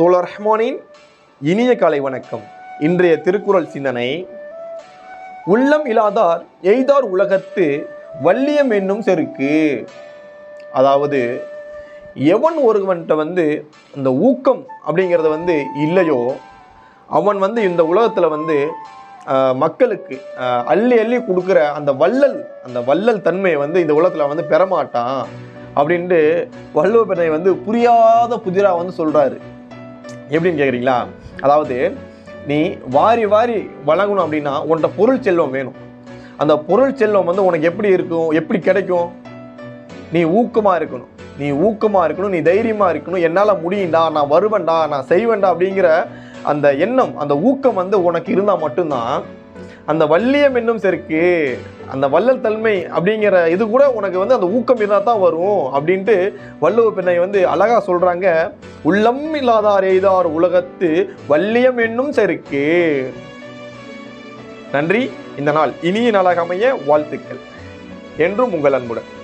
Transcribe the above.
தோழர் ரஹ்மானின் இனிய காலை வணக்கம். இன்றைய திருக்குறள் சிந்தனை உள்ளம் இல்லாதார் எய்தார் உலகத்து வள்ளியம் என்னும் செருக்கு. அதாவது எவன் ஒருவன்கிட்ட வந்து இந்த ஊக்கம் அப்படிங்கிறது வந்து இல்லையோ அவன் வந்து இந்த உலகத்தில் வந்து மக்களுக்கு அள்ளி அள்ளி கொடுக்குற அந்த வள்ளல் அந்த வள்ளல் தன்மையை வந்து இந்த உலகத்தில் வந்து பெறமாட்டான் அப்படின்ட்டு வள்ளுவ பெண்ணை வந்து புரியாத புதிராக வந்து சொல்கிறாரு எப்படின்னு கேட்குறீங்களா அதாவது நீ வாரி வாரி வழங்கணும் அப்படின்னா உன்கிட்ட பொருள் செல்வம் வேணும். அந்த பொருள் செல்வம் வந்து உனக்கு எப்படி இருக்கும்? எப்படி கிடைக்கும்? நீ ஊக்கமாக இருக்கணும். நீ ஊக்கமாக இருக்கணும் நீ தைரியமாக இருக்கணும். என்னால் முடியும்டா நான் வருவேன்டா நான் செய்வேன்டா அப்படிங்கிற அந்த எண்ணம் அந்த ஊக்கம் வந்து உனக்கு இருந்தால் மட்டும்தான். அந்த வள்ளியம் என்னும் செருக்கு அந்த வள்ளல் தன்மை அப்படிங்கிற இது கூட உனக்கு வந்து அந்த ஊக்கம் இருந்தால் தான் வரும் அப்படின்ட்டு வள்ளுவ பெண்ணை வந்து அழகாக சொல்கிறாங்க உள்ளம் இல்லாதார் எய்தார் உலகத்து வல்லியம் என்னும் செருக்கு. நன்றி. இந்த நாள் இனிய நாளாக அமைய வாழ்த்துக்கள். என்றும் உங்கள் அன்புடன்.